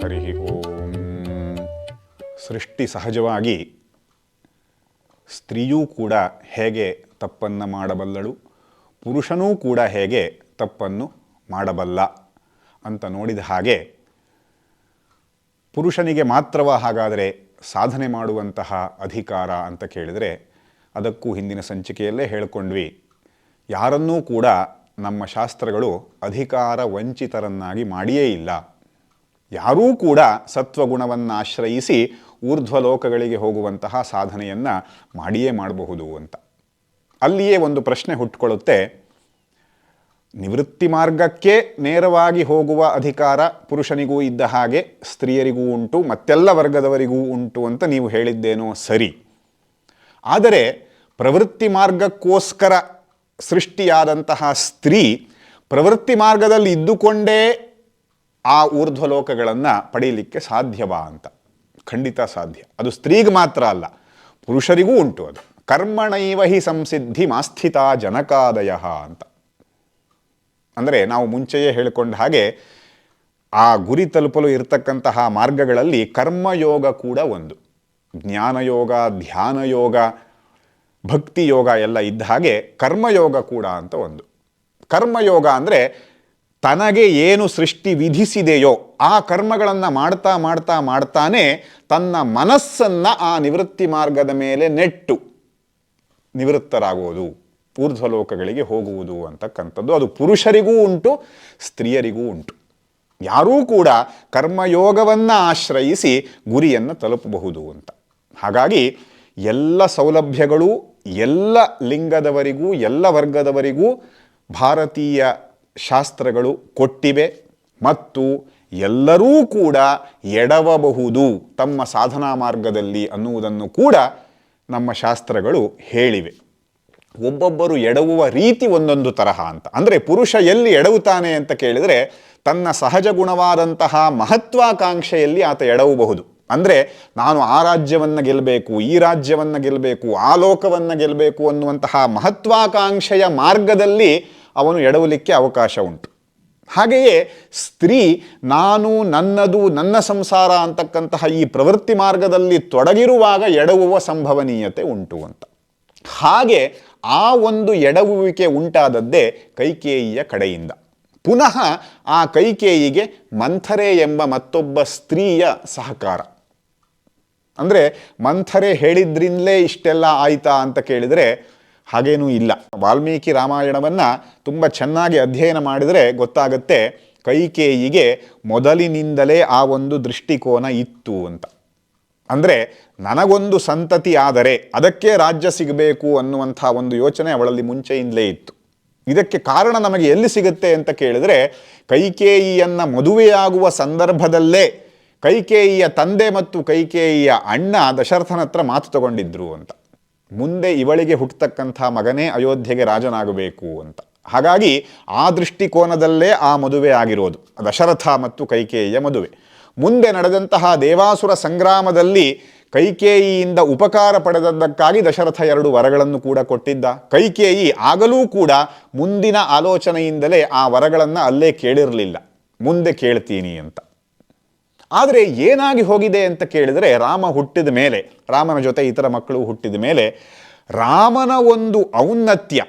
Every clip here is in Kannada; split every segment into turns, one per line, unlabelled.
ಹರಿ ಓಂ ಸೃಷ್ಟಿ ಸಹಜವಾಗಿ ಸ್ತ್ರೀಯೂ ಕೂಡ ಹೇಗೆ ತಪ್ಪನ್ನು ಮಾಡಬಲ್ಲಳು, ಪುರುಷನೂ ಕೂಡ ಹೇಗೆ ತಪ್ಪನ್ನು ಮಾಡಬಲ್ಲ ಅಂತ ನೋಡಿದ ಹಾಗೆ ಪುರುಷನಿಗೆ ಮಾತ್ರವ ಹಾಗಾದರೆ ಸಾಧನೆ ಮಾಡುವಂತಹ ಅಧಿಕಾರ ಅಂತ ಕೇಳಿದರೆ ಅದಕ್ಕೂ ಹಿಂದಿನ ಸಂಚಿಕೆಯಲ್ಲೇ ಹೇಳಿಕೊಂಡ್ವಿ. ಯಾರನ್ನೂ ಕೂಡ ನಮ್ಮ ಶಾಸ್ತ್ರಗಳು ಅಧಿಕಾರ ವಂಚಿತರನ್ನಾಗಿ ಮಾಡಿಯೇ ಇಲ್ಲ. ಯಾರೂ ಕೂಡ ಸತ್ವಗುಣವನ್ನು ಆಶ್ರಯಿಸಿ ಊರ್ಧ್ವಲೋಕಗಳಿಗೆ ಹೋಗುವಂತಹ ಸಾಧನೆಯನ್ನು ಮಾಡಿಯೇ ಮಾಡಬಹುದು ಅಂತ. ಅಲ್ಲಿಯೇ ಒಂದು ಪ್ರಶ್ನೆ ಹುಟ್ಟುಕೊಳ್ಳುತ್ತೆ ನಿವೃತ್ತಿ ಮಾರ್ಗಕ್ಕೆ ನೇರವಾಗಿ ಹೋಗುವ ಅಧಿಕಾರ ಪುರುಷನಿಗೂ ಇದ್ದ ಹಾಗೆ ಸ್ತ್ರೀಯರಿಗೂ ಉಂಟು, ಮತ್ತೆಲ್ಲ ವರ್ಗದವರಿಗೂ ಉಂಟು ಅಂತ ನೀವು ಹೇಳಿದ್ದೇನೋ ಸರಿ. ಆದರೆ ಪ್ರವೃತ್ತಿ ಮಾರ್ಗಕ್ಕೋಸ್ಕರ ಸೃಷ್ಟಿಯಾದಂತಹ ಸ್ತ್ರೀ ಪ್ರವೃತ್ತಿ ಮಾರ್ಗದಲ್ಲಿ ಇದ್ದುಕೊಂಡೇ ಆ ಊರ್ಧ್ವಲೋಕಗಳನ್ನು ಪಡೀಲಿಕ್ಕೆ ಸಾಧ್ಯವಾ ಅಂತ. ಖಂಡಿತ ಸಾಧ್ಯ. ಅದು ಸ್ತ್ರೀಗೆ ಮಾತ್ರ ಅಲ್ಲ, ಪುರುಷರಿಗೂ ಉಂಟು ಅದು. ಕರ್ಮಣೈವ ಹಿ ಸಂಸಿದ್ಧಿ ಮಾಸ್ಥಿತ ಜನಕಾದಯ ಅಂತ. ಅಂದರೆ ನಾವು ಮುಂಚೆಯೇ ಹೇಳಿಕೊಂಡ ಹಾಗೆ, ಆ ಗುರಿ ತಲುಪಲು ಇರತಕ್ಕಂತಹ ಮಾರ್ಗಗಳಲ್ಲಿ ಕರ್ಮಯೋಗ ಕೂಡ ಒಂದು. ಜ್ಞಾನಯೋಗ, ಧ್ಯಾನಯೋಗ ಭಕ್ತಿ ಯೋಗ ಎಲ್ಲ ಇದ್ದ ಹಾಗೆ ಕರ್ಮಯೋಗ ಕೂಡ ಅಂತ ಒಂದು. ಕರ್ಮಯೋಗ ಅಂದರೆ ತನಗೆ ಏನು ಸೃಷ್ಟಿ ವಿಧಿಸಿದೆಯೋ ಆ ಕರ್ಮಗಳನ್ನು ಮಾಡ್ತಾ ಮಾಡ್ತಾ ಮಾಡ್ತಾನೆ ತನ್ನ ಮನಸ್ಸನ್ನು ಆ ನಿವೃತ್ತಿ ಮಾರ್ಗದ ಮೇಲೆ ನೆಟ್ಟು ನಿವೃತ್ತರಾಗುವುದು, ಊರ್ಧ್ವಲೋಕಗಳಿಗೆ ಹೋಗುವುದು ಅಂತಕ್ಕಂಥದ್ದು. ಅದು ಪುರುಷರಿಗೂ ಉಂಟು, ಸ್ತ್ರೀಯರಿಗೂ ಉಂಟು. ಯಾರೂ ಕೂಡ ಕರ್ಮಯೋಗವನ್ನು ಆಶ್ರಯಿಸಿ ಗುರಿಯನ್ನು ತಲುಪಬಹುದು ಅಂತ. ಹಾಗಾಗಿ ಎಲ್ಲ ಸೌಲಭ್ಯಗಳು ಎಲ್ಲ ಲಿಂಗದವರಿಗೂ, ಎಲ್ಲ ವರ್ಗದವರಿಗೂ ಭಾರತೀಯ ಶಾಸ್ತ್ರಗಳು ಕೊಟ್ಟಿವೆ ಮತ್ತು ಎಲ್ಲರೂ ಕೂಡ ಎಡವಬಹುದು ತಮ್ಮ ಸಾಧನಾ ಮಾರ್ಗದಲ್ಲಿ ಅನ್ನುವುದನ್ನು ಕೂಡ ನಮ್ಮ ಶಾಸ್ತ್ರಗಳು ಹೇಳಿವೆ. ಒಬ್ಬೊಬ್ಬರು ಎಡವುವ ರೀತಿ ಒಂದೊಂದು ತರಹ ಅಂತ. ಅಂದರೆ ಪುರುಷ ಎಲ್ಲಿ ಎಡವುತ್ತಾನೆ ಅಂತ ಕೇಳಿದರೆ ತನ್ನ ಸಹಜ ಗುಣವಾದಂತಹ ಮಹತ್ವಾಕಾಂಕ್ಷೆಯಲ್ಲಿ ಆತ ಎಡವಬಹುದು. ಅಂದರೆ ನಾನು ಆ ರಾಜ್ಯವನ್ನು ಗೆಲ್ಲಬೇಕು ಈ ರಾಜ್ಯವನ್ನು ಗೆಲ್ಲಬೇಕು ಆ ಲೋಕವನ್ನು ಗೆಲ್ಲಬೇಕು ಅನ್ನುವಂತಹ ಮಹತ್ವಾಕಾಂಕ್ಷೆಯ ಮಾರ್ಗದಲ್ಲಿ ಅವನು ಎಡವಲಿಕ್ಕೆ ಅವಕಾಶ ಉಂಟು. ಹಾಗೆಯೇ ಸ್ತ್ರೀ ನಾನು ನನ್ನದು ನನ್ನ ಸಂಸಾರ ಅಂತಕ್ಕಂತಹ ಈ ಪ್ರವೃತ್ತಿ ಮಾರ್ಗದಲ್ಲಿ ತೊಡಗಿರುವಾಗ ಎಡವುವ ಸಂಭವನೀಯತೆ ಉಂಟು ಅಂತ. ಹಾಗೆ ಆ ಒಂದು ಎಡವುವಿಕೆ ಉಂಟಾದದ್ದೇ ಕೈಕೇಯಿಯ ಕಡೆಯಿಂದ. ಪುನಃ ಆ ಕೈಕೇಯಿಗೆ ಮಂಥರೆ ಎಂಬ ಮತ್ತೊಬ್ಬ ಸ್ತ್ರೀಯ ಸಹಕಾರ. ಅಂದರೆ ಮಂಥರೆ ಹೇಳಿದ್ರಿಂದಲೇ ಇಷ್ಟೆಲ್ಲ ಆಯಿತಾ ಅಂತ ಕೇಳಿದರೆ ಹಾಗೇನೂ ಇಲ್ಲ. ವಾಲ್ಮೀಕಿ ರಾಮಾಯಣವನ್ನು ತುಂಬ ಚೆನ್ನಾಗಿ ಅಧ್ಯಯನ ಮಾಡಿದರೆ ಗೊತ್ತಾಗುತ್ತೆ ಕೈಕೇಯಿಗೆ ಮೊದಲಿನಿಂದಲೇ ಆ ಒಂದು ದೃಷ್ಟಿಕೋನ ಇತ್ತು ಅಂತ. ಅಂದರೆ ನನಗೊಂದು ಸಂತತಿ ಆದರೆ ಅದಕ್ಕೆ ರಾಜ್ಯ ಸಿಗಬೇಕು ಅನ್ನುವಂಥ ಒಂದು ಯೋಚನೆ ಅವಳಲ್ಲಿ ಮುಂಚೆಯಿಂದಲೇ ಇತ್ತು. ಇದಕ್ಕೆ ಕಾರಣ ನಮಗೆ ಎಲ್ಲಿ ಸಿಗುತ್ತೆ ಅಂತ ಕೇಳಿದರೆ ಕೈಕೇಯಿಯನ್ನು ಮದುವೆಯಾಗುವ ಸಂದರ್ಭದಲ್ಲೇ ಕೈಕೇಯಿಯ ತಂದೆ ಮತ್ತು ಕೈಕೇಯಿಯ ಅಣ್ಣ ದಶರಥನ ಹತ್ರ ಮಾತು ತಗೊಂಡಿದ್ರು ಅಂತ. ಮುಂದೆ ಇವಳಿಗೆ ಹುಟ್ಟತಕ್ಕಂಥ ಮಗನೇ ಅಯೋಧ್ಯೆಗೆ ರಾಜನಾಗಬೇಕು ಅಂತ. ಹಾಗಾಗಿ ಆ ದೃಷ್ಟಿಕೋನದಲ್ಲೇ ಆ ಮದುವೆ ಆಗಿರೋದು. ದಶರಥ ಮತ್ತು ಕೈಕೇಯಿಯ ಮದುವೆ. ಮುಂದೆ ನಡೆದಂತಹ ದೇವಾಸುರ ಸಂಗ್ರಾಮದಲ್ಲಿ ಕೈಕೇಯಿಯಿಂದ ಉಪಕಾರ ಪಡೆದದ್ದಕ್ಕಾಗಿ ದಶರಥ ಎರಡು ವರಗಳನ್ನು ಕೂಡ ಕೊಟ್ಟಿದ್ದ. ಕೈಕೇಯಿ ಆಗಲೂ ಕೂಡ ಮುಂದಿನ ಆಲೋಚನೆಯಿಂದಲೇ ಆ ವರಗಳನ್ನು ಅಲ್ಲೇ ಕೇಳಿರಲಿಲ್ಲ. ಮುಂದೆ ಕೇಳ್ತೀನಿ ಅಂತ. ಆದರೆ ಏನಾಗಿ ಹೋಗಿದೆ ಅಂತ ಕೇಳಿದರೆ ರಾಮ ಹುಟ್ಟಿದ ಮೇಲೆ, ರಾಮನ ಜೊತೆ ಇತರ ಮಕ್ಕಳು ಹುಟ್ಟಿದ ಮೇಲೆ ರಾಮನ ಒಂದು ಔನ್ನತ್ಯ,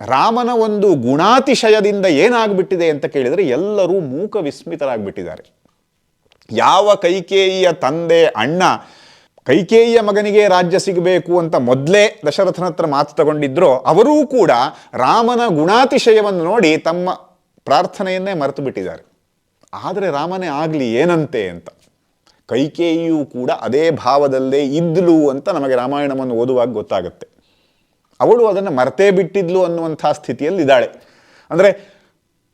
ರಾಮನ ಒಂದು ಗುಣಾತಿಶಯದಿಂದ ಏನಾಗ್ಬಿಟ್ಟಿದೆ ಅಂತ ಕೇಳಿದರೆ ಎಲ್ಲರೂ ಮೂಕ ವಿಸ್ಮಿತರಾಗ್ಬಿಟ್ಟಿದ್ದಾರೆ. ಯಾವ ಕೈಕೇಯಿಯ ತಂದೆ ಅಣ್ಣ, ಕೈಕೇಯಿಯ ಮಗನಿಗೆ ರಾಜ್ಯ ಸಿಗಬೇಕು ಅಂತ ಮೊದಲೇ ದಶರಥನ ಹತ್ರ ಮಾತು ತಗೊಂಡಿದ್ರೋ ಅವರೂ ಕೂಡ ರಾಮನ ಗುಣಾತಿಶಯವನ್ನು ನೋಡಿ ತಮ್ಮ ಪ್ರಾರ್ಥನೆಯನ್ನೇ ಮರೆತು ಬಿಟ್ಟಿದ್ದಾರೆ. ಆದರೆ ರಾಮನೇ ಆಗಲಿ ಏನಂತೆ ಅಂತ. ಕೈಕೇಯಿಯೂ ಕೂಡ ಅದೇ ಭಾವದಲ್ಲೇ ಇದ್ಲು ಅಂತ ನಮಗೆ ರಾಮಾಯಣವನ್ನು ಓದುವಾಗ ಗೊತ್ತಾಗುತ್ತೆ. ಅವಳು ಅದನ್ನು ಮರೆತೇ ಬಿಟ್ಟಿದ್ಲು ಅನ್ನುವಂಥ ಸ್ಥಿತಿಯಲ್ಲಿದ್ದಾಳೆ ಅಂದರೆ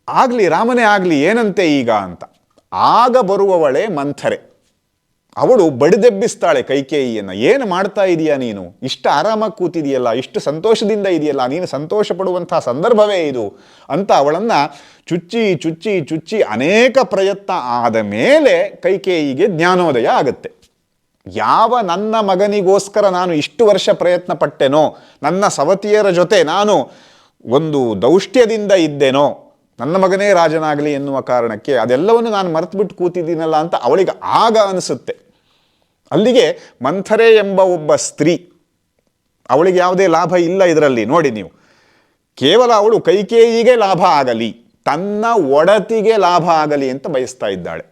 ಆಗಲಿ ರಾಮನೇ ಆಗಲಿ ಏನಂತೆ ಈಗ ಅಂತ. ಆಗ ಬರುವವಳೆ ಮಂಥರೆ. ಅವಳು ಬಡಿದೆಬ್ಬಿಸ್ತಾಳೆ ಕೈಕೇಯಿಯನ್ನು. ಏನು ಮಾಡ್ತಾ ಇದೀಯಾ ನೀನು? ಇಷ್ಟು ಆರಾಮಾಗಿ ಕೂತಿದೆಯಲ್ಲ, ಇಷ್ಟು ಸಂತೋಷದಿಂದ ಇದೆಯಲ್ಲ, ನೀನು ಸಂತೋಷ ಪಡುವಂಥ ಸಂದರ್ಭವೇ ಇದು ಅಂತ ಅವಳನ್ನು ಚುಚ್ಚಿ ಚುಚ್ಚಿ ಚುಚ್ಚಿ ಅನೇಕ ಪ್ರಯತ್ನ ಆದ ಮೇಲೆ ಕೈಕೇಯಿಗೆ ಜ್ಞಾನೋದಯ ಆಗುತ್ತೆ. ಯಾವ ನನ್ನ ಮಗನಿಗೋಸ್ಕರ ನಾನು ಇಷ್ಟು ವರ್ಷ ಪ್ರಯತ್ನ ಪಟ್ಟೆನೋ, ನನ್ನ ಸವತಿಯರ ಜೊತೆ ನಾನು ಒಂದು ದೌಷ್ಟ್ಯದಿಂದ ಇದ್ದೇನೋ, ನನ್ನ ಮಗನೇ ರಾಜನಾಗಲಿ ಎನ್ನುವ ಕಾರಣಕ್ಕೆ ಅದೆಲ್ಲವನ್ನು ನಾನು ಮರೆತುಬಿಟ್ಟು ಕೂತಿದ್ದೀನಲ್ಲ ಅಂತ ಅವಳಿಗೆ ಆಗ ಅನಿಸುತ್ತೆ. ಅಲ್ಲಿಗೆ ಮಂಥರೆ ಎಂಬ ಒಬ್ಬ ಸ್ತ್ರೀ, ಅವಳಿಗೆ ಯಾವುದೇ ಲಾಭ ಇಲ್ಲ ಇದರಲ್ಲಿ, ನೋಡಿ ನೀವು. ಕೇವಲ ಅವಳು ಕೈಕೇಯಿಗೆ ಲಾಭ ಆಗಲಿ, ತನ್ನ ಒಡತಿಗೆ ಲಾಭ ಆಗಲಿ ಅಂತ ಬಯಸ್ತಾ ಇದ್ದಾಳೆ.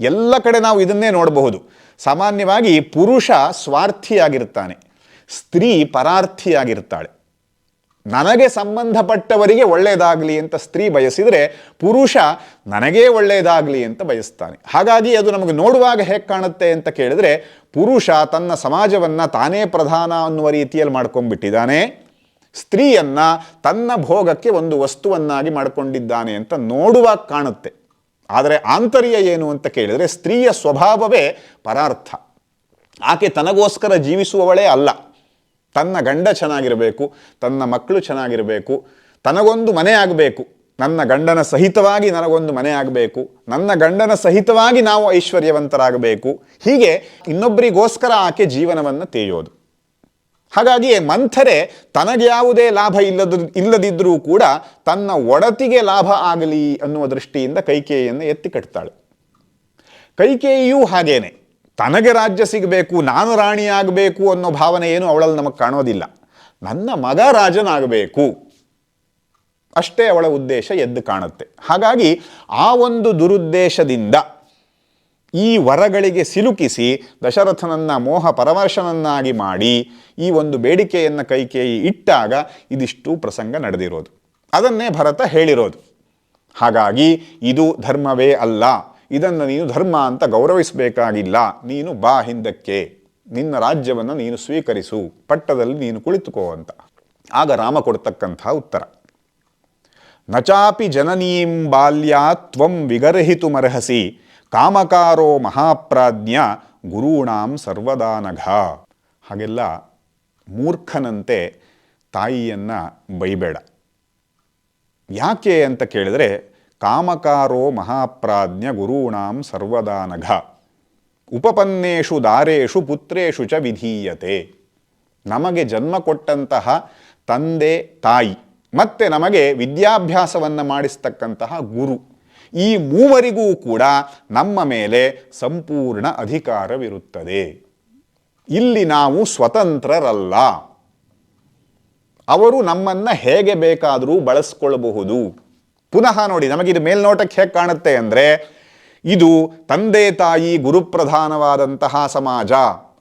ಎಲ್ಲ ಕಡೆ ನಾವು ಇದನ್ನೇ ನೋಡಬಹುದು. ಸಾಮಾನ್ಯವಾಗಿ ಪುರುಷ ಸ್ವಾರ್ಥಿಯಾಗಿರ್ತಾನೆ, ಸ್ತ್ರೀ ಪರಾರ್ಥಿಯಾಗಿರ್ತಾಳೆ. ನನಗೆ ಸಂಬಂಧಪಟ್ಟವರಿಗೆ ಒಳ್ಳೆಯದಾಗಲಿ ಅಂತ ಸ್ತ್ರೀ ಬಯಸಿದರೆ ಪುರುಷ ನನಗೇ ಒಳ್ಳೆಯದಾಗಲಿ ಅಂತ ಬಯಸ್ತಾನೆ. ಹಾಗಾಗಿ ಅದು ನಮಗೆ ನೋಡುವಾಗ ಹೇಗೆ ಕಾಣುತ್ತೆ ಅಂತ ಕೇಳಿದ್ರೆ ಪುರುಷ ತನ್ನ ಸಮಾಜವನ್ನು ತಾನೇ ಪ್ರಧಾನ ಅನ್ನುವ ರೀತಿಯಲ್ಲಿ ಮಾಡ್ಕೊಂಡ್ಬಿಟ್ಟಿದ್ದಾನೆ. ಸ್ತ್ರೀಯನ್ನು ತನ್ನ ಭೋಗಕ್ಕೆ ಒಂದು ವಸ್ತುವನ್ನಾಗಿ ಮಾಡಿಕೊಂಡಿದ್ದಾನೆ ಅಂತ ನೋಡುವಾಗ ಕಾಣುತ್ತೆ. ಆದರೆ ಆಂತರ್ಯ ಏನು ಅಂತ ಕೇಳಿದರೆ ಸ್ತ್ರೀಯ ಸ್ವಭಾವವೇ ಪರಾರ್ಥ. ಆಕೆ ತನಗೋಸ್ಕರ ಜೀವಿಸುವವಳೇ ಅಲ್ಲ. ತನ್ನ ಗಂಡ ಚೆನ್ನಾಗಿರಬೇಕು, ತನ್ನ ಮಕ್ಕಳು ಚೆನ್ನಾಗಿರಬೇಕು, ತನಗೊಂದು ಮನೆ ಆಗಬೇಕು, ನನ್ನ ಗಂಡನ ಸಹಿತವಾಗಿ ನನಗೊಂದು ಮನೆ ಆಗಬೇಕು, ನನ್ನ ಗಂಡನ ಸಹಿತವಾಗಿ ನಾವು ಐಶ್ವರ್ಯವಂತರಾಗಬೇಕು. ಹೀಗೆ ಇನ್ನೊಬ್ಬರಿಗೋಸ್ಕರ ಆಕೆ ಜೀವನವನ್ನು ತೇಯೋದು. ಹಾಗಾಗಿ ಮಂಥರೆ ತನಗೆ ಯಾವುದೇ ಲಾಭ ಇಲ್ಲದ ಇಲ್ಲದಿದ್ದರೂ ಕೂಡ ತನ್ನ ಒಡತಿಗೆ ಲಾಭ ಆಗಲಿ ಅನ್ನುವ ದೃಷ್ಟಿಯಿಂದ ಕೈಕೇಯಿಯನ್ನು ಎತ್ತಿ ಕಟ್ತಾಳೆ. ಕೈಕೇಯಿಯೂ ಹಾಗೇನೆ. ತನಗೆ ರಾಜ್ಯ ಸಿಗಬೇಕು, ನಾನು ರಾಣಿಯಾಗಬೇಕು ಅನ್ನೋ ಭಾವನೆ ಏನು ಅವಳಲ್ಲಿ ನಮಗೆ ಕಾಣೋದಿಲ್ಲ. ನನ್ನ ಮಗ ರಾಜನಾಗಬೇಕು. ಅಷ್ಟೇ ಅವಳ ಉದ್ದೇಶ ಎದ್ದು ಕಾಣುತ್ತೆ. ಹಾಗಾಗಿ ಆ ಒಂದು ದುರುದ್ದೇಶದಿಂದ ಈ ವರಗಳಿಗೆ ಸಿಲುಕಿಸಿ ದಶರಥನನ್ನ, ಮೋಹ ಪರವರ್ಶನನ್ನಾಗಿ ಮಾಡಿ ಈ ಒಂದು ಬೇಡಿಕೆಯನ್ನು ಕೈಕೇಯಿ ಇಟ್ಟಾಗ ಇದಿಷ್ಟು ಪ್ರಸಂಗ ನಡೆದಿರೋದು. ಅದನ್ನೇ ಭರತ ಹೇಳಿರೋದು. ಹಾಗಾಗಿ ಇದು ಧರ್ಮವೇ ಅಲ್ಲ. ಇದನ್ನು ನೀನು ಧರ್ಮ ಅಂತ ಗೌರವಿಸಬೇಕಾಗಿಲ್ಲ. ನೀನು ಬಾ ಹಿಂದಕ್ಕೆ. ನಿನ್ನ ರಾಜ್ಯವನ್ನು ನೀನು ಸ್ವೀಕರಿಸು. ಪಟ್ಟದಲ್ಲಿ ನೀನು ಕುಳಿತುಕೋ ಅಂತ. ಆಗ ರಾಮ ಕೊಡ್ತಕ್ಕಂಥ ಉತ್ತರ. ನಚಾಪಿ ಜನನೀಂ ಬಾಲ್ಯಾ ತ್ವಂ ವಿಗರ್ಹಿತುಮರ್ಹಸಿ. ಕಾಮಕಾರೋ ಮಹಾಪ್ರಾಜ್ಞ ಗುರುಣಾಂ ಸರ್ವದಾನಘ. ಹಾಗೆಲ್ಲ ಮೂರ್ಖನಂತೆ ತಾಯಿಯನ್ನು ಬೈಬೇಡ. ಯಾಕೆ ಅಂತ ಕೇಳಿದರೆ ಕಾಮಕಾರೋ ಮಹಾಪ್ರಾಜ್ಞ ಗುರೂಣಾಂ ಸರ್ವದಾನಘ ಉಪಪನ್ನೇಷು ದಾರೇಷು ಪುತ್ರೇಷು ಚ ವಿಧೀಯತೆ. ನಮಗೆ ಜನ್ಮ ಕೊಟ್ಟಂತಹ ತಂದೆ, ತಾಯಿ, ಮತ್ತೆ ನಮಗೆ ವಿದ್ಯಾಭ್ಯಾಸವನ್ನು ಮಾಡಿಸ್ತಕ್ಕಂತಹ ಗುರು. ಈ ಮೂವರಿಗೂ ಕೂಡ ನಮ್ಮ ಮೇಲೆ ಸಂಪೂರ್ಣ ಅಧಿಕಾರವಿರುತ್ತದೆ. ಇಲ್ಲಿ ನಾವು ಸ್ವತಂತ್ರರಲ್ಲ. ಅವರು ನಮ್ಮನ್ನು ಹೇಗೆ ಬೇಕಾದರೂ ಬಳಸ್ಕೊಳ್ಬಹುದು. ಪುನಃ ನೋಡಿ, ನಮಗಿದು ಮೇಲ್ನೋಟಕ್ಕೆ ಹೇಗೆ ಕಾಣುತ್ತೆ ಅಂದರೆ, ಇದು ತಂದೆ ತಾಯಿ ಗುರುಪ್ರಧಾನವಾದಂತಹ ಸಮಾಜ.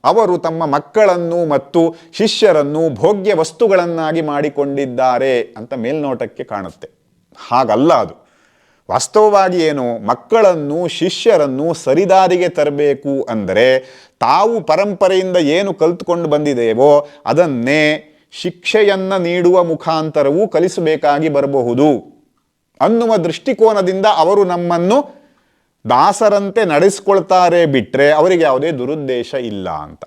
ಅವರು ತಮ್ಮ ಮಕ್ಕಳನ್ನು ಮತ್ತು ಶಿಷ್ಯರನ್ನು ಭೋಗ್ಯ ವಸ್ತುಗಳನ್ನಾಗಿ ಮಾಡಿಕೊಂಡಿದ್ದಾರೆ ಅಂತ ಮೇಲ್ನೋಟಕ್ಕೆ ಕಾಣುತ್ತೆ. ಹಾಗಲ್ಲ ಅದು. ವಾಸ್ತವವಾಗಿ ಏನು, ಮಕ್ಕಳನ್ನು, ಶಿಷ್ಯರನ್ನು ಸರಿದಾರಿಗೆ ತರಬೇಕು ಅಂದರೆ, ತಾವು ಪರಂಪರೆಯಿಂದ ಏನು ಕಲ್ತುಕೊಂಡು ಬಂದಿದೆಯೋ ಅದನ್ನೇ ಶಿಕ್ಷೆಯನ್ನು ನೀಡುವ ಮುಖಾಂತರವೂ ಕಲಿಸಬೇಕಾಗಿ ಬರಬಹುದು. ಅನ್ನುವ ದೃಷ್ಟಿಕೋನದಿಂದ ಅವರು ನಮ್ಮನ್ನು ದಾಸರಂತೆ ನಡೆಸ್ಕೊಳ್ತಾರೆ ಬಿಟ್ಟರೆ ಅವರಿಗೆ ಯಾವುದೇ ದುರುದ್ದೇಶ ಇಲ್ಲ ಅಂತ.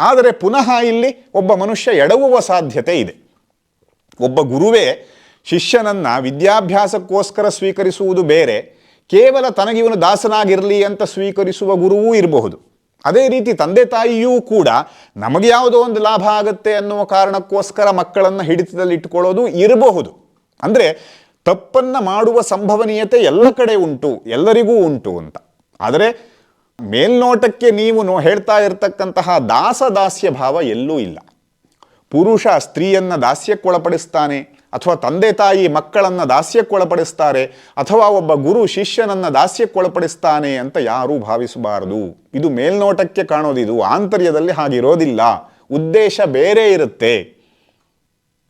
ಆದರೆ ಪುನಃ ಇಲ್ಲಿ ಒಬ್ಬ ಮನುಷ್ಯ ಎಡವುವ ಸಾಧ್ಯತೆ ಇದೆ. ಒಬ್ಬ ಗುರುವೇ ಶಿಷ್ಯನನ್ನು ವಿದ್ಯಾಭ್ಯಾಸಕ್ಕೋಸ್ಕರ ಸ್ವೀಕರಿಸುವುದು ಬೇರೆ, ಕೇವಲ ತನಗಿವನು ದಾಸನಾಗಿರಲಿ ಅಂತ ಸ್ವೀಕರಿಸುವ ಗುರುವೂ ಇರಬಹುದು. ಅದೇ ರೀತಿ ತಂದೆ ತಾಯಿಯೂ ಕೂಡ ನಮಗೆ ಯಾವುದೋ ಒಂದು ಲಾಭ ಆಗುತ್ತೆ ಅನ್ನುವ ಕಾರಣಕ್ಕೋಸ್ಕರ ಮಕ್ಕಳನ್ನು ಹಿಡಿತದಲ್ಲಿ ಇಟ್ಕೊಳ್ಳೋದು ಇರಬಹುದು. ಅಂದರೆ ತಪ್ಪನ್ನು ಮಾಡುವ ಸಂಭವನೀಯತೆ ಎಲ್ಲ ಕಡೆ ಉಂಟು, ಎಲ್ಲರಿಗೂ ಉಂಟು ಅಂತ. ಆದರೆ ಮೇಲ್ನೋಟಕ್ಕೆ ನೀವು ಹೇಳ್ತಾ ಇರತಕ್ಕಂತಹ ದಾಸದಾಸ್ಯ ಭಾವ ಎಲ್ಲೂ ಇಲ್ಲ. ಪುರುಷ ಸ್ತ್ರೀಯನ್ನು ದಾಸ್ಯಕ್ಕೊಳಪಡಿಸ್ತಾನೆ ಅಥವಾ ತಂದೆ ತಾಯಿ ಮಕ್ಕಳನ್ನು ದಾಸ್ಯಕ್ಕೊಳಪಡಿಸ್ತಾರೆ ಅಥವಾ ಒಬ್ಬ ಗುರು ಶಿಷ್ಯನನ್ನು ದಾಸ್ಯಕ್ಕೊಳಪಡಿಸ್ತಾನೆ ಅಂತ ಯಾರೂ ಭಾವಿಸಬಾರದು. ಇದು ಮೇಲ್ನೋಟಕ್ಕೆ ಕಾಣೋದಿದು ಆಂತರ್ಯದಲ್ಲಿ ಹಾಗಿರೋದಿಲ್ಲ. ಉದ್ದೇಶ ಬೇರೆ ಇರುತ್ತೆ.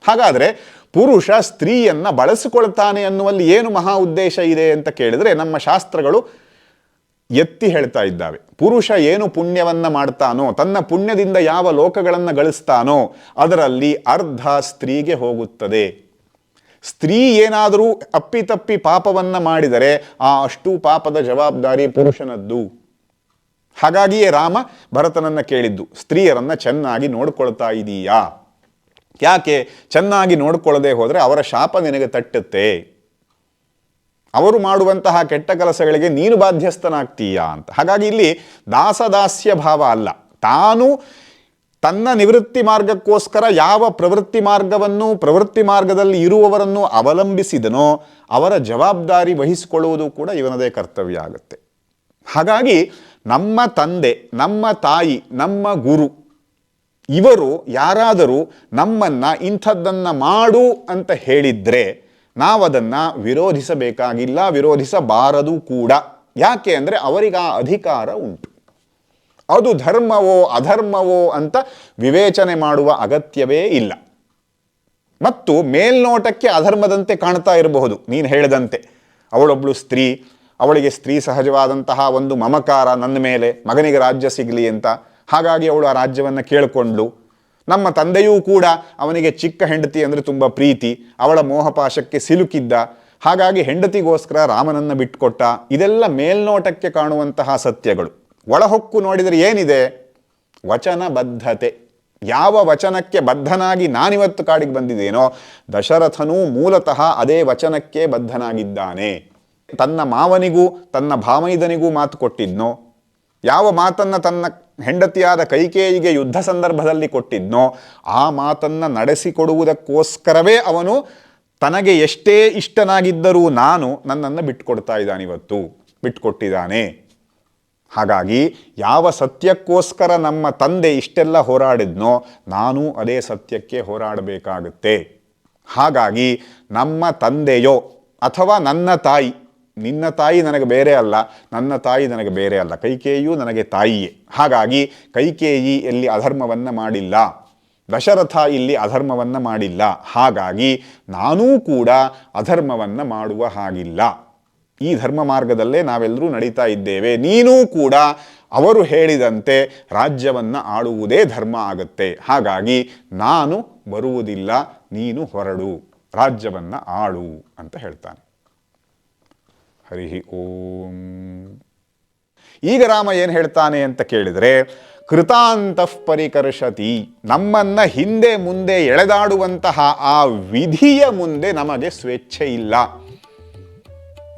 ಹಾಗಾದರೆ ಪುರುಷ ಸ್ತ್ರೀಯನ್ನು ಬಳಸಿಕೊಳ್ತಾನೆ ಅನ್ನುವಲ್ಲಿ ಏನು ಮಹಾ ಉದ್ದೇಶ ಇದೆ ಅಂತ ಕೇಳಿದರೆ ನಮ್ಮ ಶಾಸ್ತ್ರಗಳು ಎತ್ತಿ ಹೇಳ್ತಾ ಇದ್ದಾವೆ. ಪುರುಷ ಏನು ಪುಣ್ಯವನ್ನು ಮಾಡ್ತಾನೋ, ತನ್ನ ಪುಣ್ಯದಿಂದ ಯಾವ ಲೋಕಗಳನ್ನು ಗಳಿಸ್ತಾನೋ, ಅದರಲ್ಲಿ ಅರ್ಧ ಸ್ತ್ರೀಗೆ ಹೋಗುತ್ತದೆ. ಸ್ತ್ರೀ ಏನಾದರೂ ಅಪ್ಪಿತಪ್ಪಿ ಪಾಪವನ್ನು ಮಾಡಿದರೆ ಆ ಅಷ್ಟು ಪಾಪದ ಜವಾಬ್ದಾರಿ ಪುರುಷನದ್ದು. ಹಾಗಾಗಿಯೇ ರಾಮ ಭರತನನ್ನು ಕೇಳಿದ್ದು, ಸ್ತ್ರೀಯರನ್ನು ಚೆನ್ನಾಗಿ ನೋಡ್ಕೊಳ್ತಾ ಇದೀಯಾ? ಯಾಕೆ? ಚೆನ್ನಾಗಿ ನೋಡಿಕೊಳ್ಳದೆ ಹೋದರೆ ಅವರ ಶಾಪ ನಿನಗೆ ತಟ್ಟುತ್ತೆ. ಅವರು ಮಾಡುವಂತಹ ಕೆಟ್ಟ ಕೆಲಸಗಳಿಗೆ ನೀನು ಬಾಧ್ಯಸ್ಥನಾಗ್ತೀಯಾ ಅಂತ. ಹಾಗಾಗಿ ಇಲ್ಲಿ ದಾಸದಾಸ್ಯ ಭಾವ ಅಲ್ಲ. ತಾನು ತನ್ನ ನಿವೃತ್ತಿ ಮಾರ್ಗಕ್ಕೋಸ್ಕರ ಯಾವ ಪ್ರವೃತ್ತಿ ಮಾರ್ಗವನ್ನು ಪ್ರವೃತ್ತಿ ಮಾರ್ಗದಲ್ಲಿ ಇರುವವರನ್ನು ಅವಲಂಬಿಸಿದನೋ ಅವರ ಜವಾಬ್ದಾರಿ ವಹಿಸಿಕೊಳ್ಳುವುದು ಕೂಡ ಇವನದೇ ಕರ್ತವ್ಯ ಆಗುತ್ತೆ. ಹಾಗಾಗಿ ನಮ್ಮ ತಂದೆ, ನಮ್ಮ ತಾಯಿ, ನಮ್ಮ ಗುರು ಇವರು ಯಾರಾದರೂ ನಮ್ಮನ್ನು ಇಂಥದ್ದನ್ನು ಮಾಡು ಅಂತ ಹೇಳಿದರೆ ನಾವದನ್ನು ವಿರೋಧಿಸಬೇಕಾಗಿಲ್ಲ, ವಿರೋಧಿಸಬಾರದು ಕೂಡ. ಯಾಕೆ ಅಂದರೆ ಅವರಿಗೆ ಆ ಅಧಿಕಾರ ಉಂಟು. ಅದು ಧರ್ಮವೋ ಅಧರ್ಮವೋ ಅಂತ ವಿವೇಚನೆ ಮಾಡುವ ಅಗತ್ಯವೇ ಇಲ್ಲ. ಮತ್ತು ಮೇಲ್ನೋಟಕ್ಕೆ ಅಧರ್ಮದಂತೆ ಕಾಣ್ತಾ ಇರಬಹುದು, ನೀನು ಹೇಳಿದಂತೆ. ಅವಳೊಬ್ಬಳು ಸ್ತ್ರೀ, ಅವಳಿಗೆ ಸ್ತ್ರೀ ಸಹಜವಾದಂತಹ ಒಂದು ಮಮಕಾರ ನನ್ನ ಮೇಲೆ, ಮಗನಿಗೆ ರಾಜ್ಯ ಸಿಗಲಿ ಅಂತ. ಹಾಗಾಗಿ ಅವಳು ಆ ರಾಜ್ಯವನ್ನು ಕೇಳಿಕೊಂಡ್ಳು ನಮ್ಮ ತಂದೆಯೂ ಕೂಡ ಅವನಿಗೆ ಚಿಕ್ಕ ಹೆಂಡತಿ ಅಂದರೆ ತುಂಬ ಪ್ರೀತಿ, ಅವಳ ಮೋಹಪಾಶಕ್ಕೆ ಸಿಲುಕಿದ್ದ, ಹಾಗಾಗಿ ಹೆಂಡತಿಗೋಸ್ಕರ ರಾಮನನ್ನು ಬಿಟ್ಕೊಟ್ಟ, ಇದೆಲ್ಲ ಮೇಲ್ನೋಟಕ್ಕೆ ಕಾಣುವಂತಹ ಸತ್ಯಗಳು. ಒಳಹೊಕ್ಕು ನೋಡಿದರೆ ಏನಿದೆ? ವಚನಬದ್ಧತೆ. ಯಾವ ವಚನಕ್ಕೆ ಬದ್ಧನಾಗಿ ನಾನಿವತ್ತು ಕಾಡಿಗೆ ಬಂದಿದ್ದೇನೋ, ದಶರಥನೂ ಮೂಲತಃ ಅದೇ ವಚನಕ್ಕೆ ಬದ್ಧನಾಗಿದ್ದಾನೆ. ತನ್ನ ಮಾವನಿಗೂ, ತನ್ನ ಭಾಮೈದನಿಗೂ ಮಾತು ಕೊಟ್ಟಿದ್ನೋ? ಯಾವ ಮಾತನ್ನು ತನ್ನ ಹೆಂಡತಿಯಾದ ಕೈಕೇಯಿಗೆ ಯುದ್ಧ ಸಂದರ್ಭದಲ್ಲಿ ಕೊಟ್ಟಿದ್ನೋ, ಆ ಮಾತನ್ನು ನಡೆಸಿಕೊಡುವುದಕ್ಕೋಸ್ಕರವೇ ಅವನು ತನಗೆ ಎಷ್ಟೇ ಇಷ್ಟನಾಗಿದ್ದರೂ ನಾನು ನನ್ನನ್ನು ಬಿಟ್ಕೊಡ್ತಾ ಇದ್ದಾನಿವತ್ತು ಬಿಟ್ಕೊಟ್ಟಿದ್ದಾನೆ. ಹಾಗಾಗಿ ಯಾವ ಸತ್ಯಕ್ಕೋಸ್ಕರ ನಮ್ಮ ತಂದೆ ಇಷ್ಟೆಲ್ಲ ಹೋರಾಡಿದ್ನೋ, ನಾನು ಅದೇ ಸತ್ಯಕ್ಕೆ ಹೋರಾಡಬೇಕಾಗುತ್ತೆ. ಹಾಗಾಗಿ ನಮ್ಮ ತಂದೆಯೋ ಅಥವಾ ನನ್ನ ತಾಯಿ ನಿನ್ನ ತಾಯಿ ನನಗೆ ಬೇರೆ ಅಲ್ಲ, ನನ್ನ ತಾಯಿ ನನಗೆ ಬೇರೆ ಅಲ್ಲ ಕೈಕೇಯಿಯು ನನಗೆ ತಾಯಿಯೇ. ಹಾಗಾಗಿ ಕೈಕೇಯಿ ಎಲ್ಲಿ ಅಧರ್ಮವನ್ನು ಮಾಡಿಲ್ಲ, ದಶರಥ ಇಲ್ಲಿ ಅಧರ್ಮವನ್ನು ಮಾಡಿಲ್ಲ. ಹಾಗಾಗಿ ನಾನೂ ಕೂಡ ಅಧರ್ಮವನ್ನು ಮಾಡುವ ಹಾಗಿಲ್ಲ. ಈ ಧರ್ಮ ಮಾರ್ಗದಲ್ಲೇ ನಾವೆಲ್ಲರೂ ನಡೀತಾ ಇದ್ದೇವೆ. ನೀನೂ ಕೂಡ ಅವರು ಹೇಳಿದಂತೆ ರಾಜ್ಯವನ್ನು ಆಳುವುದೇ ಧರ್ಮ ಆಗುತ್ತೆ. ಹಾಗಾಗಿ ನಾನು ಬರುವುದಿಲ್ಲ, ನೀನು ಹೊರಡು, ರಾಜ್ಯವನ್ನು ಆಳು ಅಂತ ಹೇಳ್ತಾನೆ. ಹರಿ ಓಂ. ಈಗ ರಾಮ ಏನು ಹೇಳ್ತಾನೆ ಅಂತ ಕೇಳಿದರೆ, ಕೃತಾಂತಃ ಪರಿಕರ್ಷತಿ, ನಮ್ಮನ್ನು ಹಿಂದೆ ಮುಂದೆ ಎಳೆದಾಡುವಂತಹ ಆ ವಿಧಿಯ ಮುಂದೆ ನಮಗೆ ಸ್ವೇಚ್ಛೆ ಇಲ್ಲ.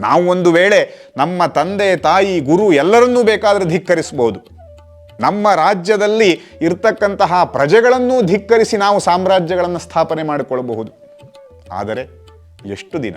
ನಾವು ಒಂದು ವೇಳೆ ನಮ್ಮ ತಂದೆ, ತಾಯಿ, ಗುರು ಎಲ್ಲರನ್ನೂ ಬೇಕಾದರೆ ಧಿಕ್ಕರಿಸಬಹುದು ನಮ್ಮ ರಾಜ್ಯದಲ್ಲಿ ಇರ್ತಕ್ಕಂತಹ ಪ್ರಜೆಗಳನ್ನೂ ಧಿಕ್ಕರಿಸಿ ನಾವು ಸಾಮ್ರಾಜ್ಯಗಳನ್ನು ಸ್ಥಾಪನೆ ಮಾಡಿಕೊಳ್ಳಬಹುದು ಆದರೆ ಎಷ್ಟು ದಿನ?